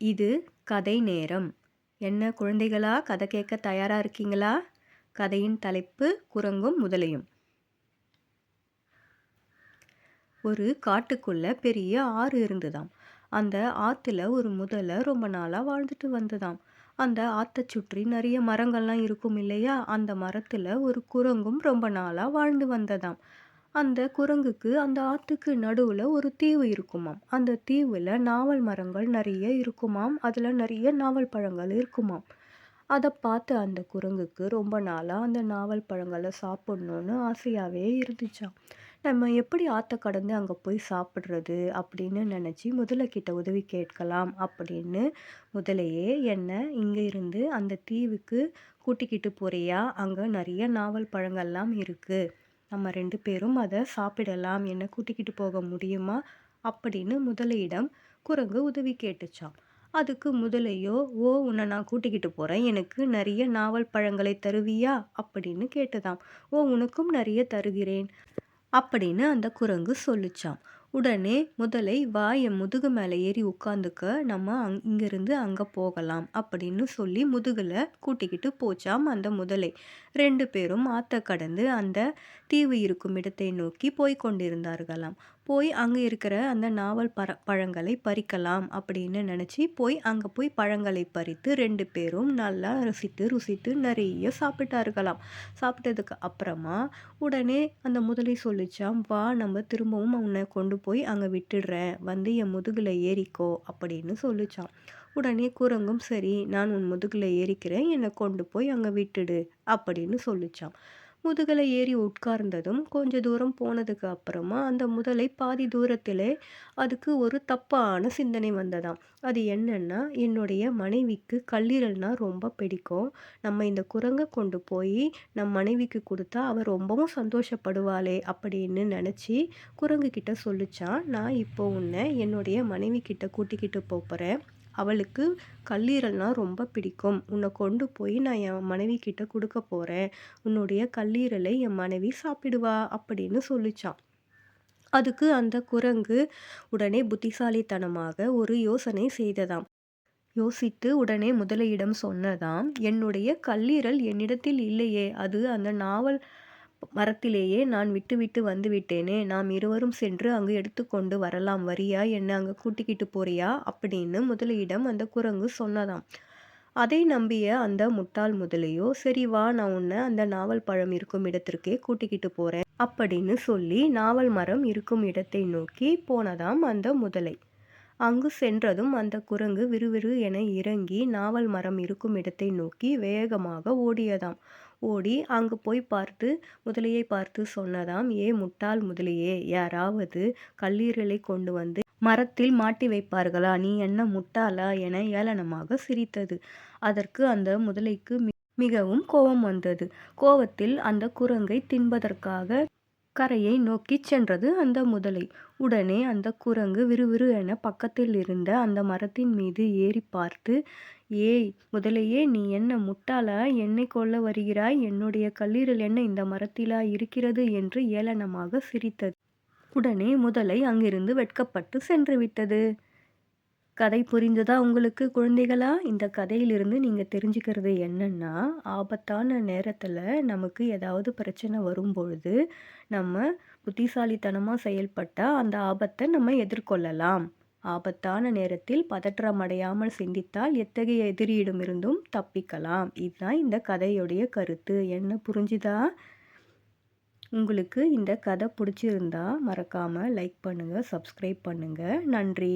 இது கதை நேரம். என்ன குழந்தைகளா? கதை கேட்க தயாரா இருக்கீங்களா? கதையின் தலைப்பு குரங்கும் முதலையும். ஒரு காட்டுக்குள்ள பெரிய ஆறு இருந்ததாம். அந்த ஆத்துல ஒரு முதலை ரொம்ப நாளா வாழ்ந்துட்டு வந்ததாம். அந்த ஆத்தை சுற்றி நிறைய மரங்கள்லாம் இருக்கும் இல்லையா? அந்த மரத்துல ஒரு குரங்கும் ரொம்ப நாளா வாழ்ந்து வந்ததாம். அந்த குரங்குக்கு அந்த ஆற்றுக்கு நடுவில் ஒரு தீவு இருக்குமாம். அந்த தீவில் நாவல் மரங்கள் நிறைய இருக்குமாம். அதில் நிறைய நாவல் பழங்கள் இருக்குமாம். அதை பார்த்து அந்த குரங்குக்கு ரொம்ப நாளாக அந்த நாவல் பழங்களை சாப்பிட்ணுன்னு ஆசையாகவே இருந்துச்சாம். நம்ம எப்படி ஆற்ற கடந்து அங்கே போய் சாப்பிட்றது அப்படின்னு நினச்சி முதலைக்கிட்ட உதவி கேட்கலாம் அப்படின்னு முதலையே என்னை இங்கே இருந்து அந்த தீவுக்கு கூட்டிக்கிட்டு போறியா? அங்கே நிறைய நாவல் பழங்கள்லாம் இருக்குது நம்ம ரெண்டு பேரும் அதை சாப்பிடலாம் என்ன கூட்டிக்கிட்டு போக முடியுமா? அப்படின்னு முதலையிடம் குரங்கு உதவி கேட்டுச்சான் அதுக்கு முதலையோ ஓ உன்னை நான் கூட்டிக்கிட்டு போகிறேன் எனக்கு நிறைய நாவல் பழங்களை தருவியா? அப்படின்னு கேட்டதாம். ஓ உனக்கும் நிறைய தருகிறேன். அப்படின்னு அந்த குரங்கு சொல்லிச்சான் உடனே முதலை வா என் முதுகு மேலே ஏறி உட்காந்துக்க நம்ம அங் இங்கிருந்து அங்கே போகலாம் அப்படின்னு சொல்லி முதுகில் கூட்டிக்கிட்டு போச்சாம் அந்த முதலை. ரெண்டு பேரும் ஆற்ற கடந்து அந்த தீவு இருக்கும் இடத்தை நோக்கி போய் கொண்டிருந்தார்களாம். போய் அங்கே இருக்கிற அந்த நாவல் பர பழங்களை பறிக்கலாம் அப்படின்னு நினச்சி போய் அங்கே போய் பழங்களை பறித்து ரெண்டு பேரும் நல்லா ருசித்து ருசித்து நிறைய சாப்பிட்டார்களாம். சாப்பிட்டதுக்கு அப்புறமா உடனே அந்த முதலை சொல்லிச்சாம் வா நம்ம திரும்பவும் உன்னை கொண்டு போய் அங்கே விட்டுடுறேன். வந்து என் முதுகில் ஏறிக்கோ அப்படின்னு சொல்லிச்சான் உடனே குரங்கும் சரி நான் உன் முதுகில் ஏறிக்கிறேன். என்னை கொண்டு போய் அங்கே விட்டுடு அப்படின்னு சொல்லிச்சான் முதுகலை ஏறி உட்கார்ந்ததும் கொஞ்ச தூரம் போனதுக்கு அப்புறமா அந்த முதலை பாதி தூரத்திலே அதுக்கு ஒரு தப்பான சிந்தனை வந்ததாம். அது என்னன்னா என்னுடைய மனைவிக்கு கல்லீரல்னா ரொம்ப பிடிக்கும். நம்ம இந்த குரங்கை கொண்டு போய் நம் மனைவிக்கு கொடுத்தா அவள் ரொம்பவும் சந்தோஷப்படுவாளே அப்படின்னு நினச்சி குரங்கு கிட்ட சொல்லிச்சான் நான் இப்போ உன்னை என்னுடைய மனைவி கிட்ட கூட்டிக்கிட்டு போகிறேன் அவளுக்கு கல்லீரல்னால் ரொம்ப பிடிக்கும். உன்னை கொண்டு போய் நான் என் மனைவி கிட்ட கொடுக்க போகிறேன் உன்னுடைய கல்லீரலை என் மனைவி சாப்பிடுவா அப்படின்னு சொல்லிச்சான் அதுக்கு அந்த குரங்கு உடனே புத்திசாலித்தனமாக ஒரு யோசனை செய்ததாம். யோசித்து உடனே முதலையிடம் சொன்னதாம் என்னுடைய கல்லீரல் என்னிடத்தில் இல்லையே. அது அந்த நாவல் மரத்திலேயே நான் விட்டுவிட்டு வந்து விட்டேனே நாம் இருவரும் சென்று அங்கு எடுத்துக்கொண்டு வரலாம். வரியா? என்ன அங்கே கூட்டிக்கிட்டு போறியா? அப்படின்னு முதலையிடம் அந்த குரங்கு சொன்னதாம். அதை நம்பிய அந்த முட்டாள் முதலையோ சரி வா நான் உன்னை அந்த நாவல் பழம் இருக்கும் இடத்திற்கே கூட்டிக்கிட்டு போறேன் அப்படின்னு சொல்லி நாவல் மரம் இருக்கும் இடத்தை நோக்கி போனதாம் அந்த முதலை. அங்கு சென்றதும் அந்த குரங்கு விறுவிறு என இறங்கி நாவல் மரம் இருக்கும் இடத்தை நோக்கி வேகமாக ஓடியதாம். ஓடி அங்கு போய் பார்த்து முதலையை பார்த்து சொன்னதாம் ஏ முட்டாள் முதலையே யாராவது கல்லீரலை கொண்டு வந்து மரத்தில் மாட்டி வைப்பார்களா? நீ என்ன முட்டாளா? என ஏளனமாக சிரித்தது. அதற்கு அந்த முதலைக்கு மிகவும் கோபம் வந்தது. கோபத்தில் அந்த குரங்கை தின்பதற்காக கரையை நோக்கிச் சென்றது அந்த முதலை. உடனே அந்த குரங்கு விறுவிறு என பக்கத்தில் இருந்த அந்த மரத்தின் மீது ஏறி பார்த்து ஏய் முதலையே நீ என்ன முட்டாளா? என்னை கொல்ல வருகிறாய்? என்னுடைய கல்லீரல் என்ன இந்த மரத்திலா இருக்கிறது? என்று ஏளனமாக சிரித்தது. உடனே முதலை அங்கிருந்து வெட்கப்பட்டு சென்று விட்டது. கதை புரிந்ததா உங்களுக்கு குழந்தைகளா? இந்த கதையிலிருந்து நீங்கள் தெரிஞ்சுக்கிறது என்னன்னா ஆபத்தான நேரத்தில் நமக்கு ஏதாவது பிரச்சனை வரும்பொழுது நம்ம புத்திசாலித்தனமாக செயல்பட்டால் அந்த ஆபத்தை நம்ம எதிர்கொள்ளலாம். ஆபத்தான நேரத்தில் பதற்றமடையாமல் சிந்தித்தால் எத்தகைய எதிரியிடமிருந்தும் தப்பிக்கலாம். இதுதான் இந்த கதையுடைய கருத்து. என்ன புரிஞ்சுதா? உங்களுக்கு இந்த கதை பிடிச்சிருந்தா மறக்காமல் லைக் பண்ணுங்கள் சப்ஸ்கிரைப் பண்ணுங்கள் நன்றி.